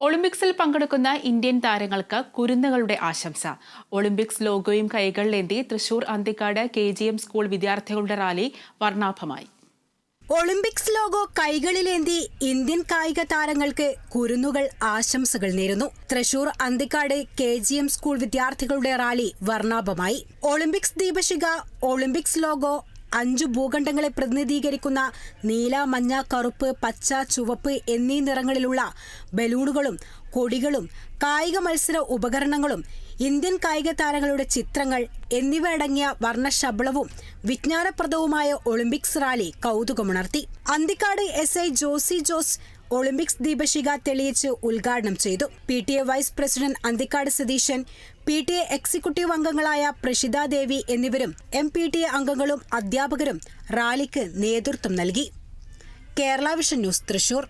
ഒളിമ്പിക്സിൽ പങ്കെടുക്കുന്ന ഇന്ത്യൻ താരങ്ങൾക്ക് കുരുന്നുകളുടെ ആശംസ. ഒളിമ്പിക്സ് ലോഗോയും കൈകളിലേന്തി Thrissur Anthikad K G M school വിദ്യാർത്ഥികളുടെ റാലി വർണാഭമായി. ഒളിമ്പിക്സ് ലോഗോ കൈകളിലേന്തി ഇന്ത്യൻ കായിക താരങ്ങൾക്ക് കുരുന്നുകൾ ആശംസകൾ നേരുന്നു. Thrissur Anthikad K G M school വിദ്യാർത്ഥികളുടെ റാലി വർണാഭമായി. ഒളിമ്പിക്സ് ദീപശിഖ ഒളിമ്പിക്സ് ലോഗോ അഞ്ചു ഭൂഖണ്ഡങ്ങളെ പ്രതിനിധീകരിക്കുന്ന നീല മഞ്ഞ കറുപ്പ് പച്ച ചുവപ്പ് എന്നീ നിറങ്ങളിലുള്ള ബലൂണുകളും കൊടികളും കായിക മത്സര ഉപകരണങ്ങളും ഇന്ത്യൻ കായിക താരങ്ങളുടെ ചിത്രങ്ങൾ എന്നിവ അടങ്ങിയ വർണശബളവും വിജ്ഞാനപ്രദവുമായ Olympics rally കൗതുകമുണർത്തി. Anthikad S I Josy Jose Olympics ദീപശിഖ തെളിയിച്ച് ഉദ്ഘാടനം ചെയ്തു. P T A vice president Anthikad Satheesan P T A executive അംഗങ്ങളായ പ്രഷിത ദേവി എന്നിവരും എം പി ടി എ അംഗങ്ങളും അധ്യാപകരും റാലിക്ക് നേതൃത്വം നൽകി. Kerala vision news Thrissur.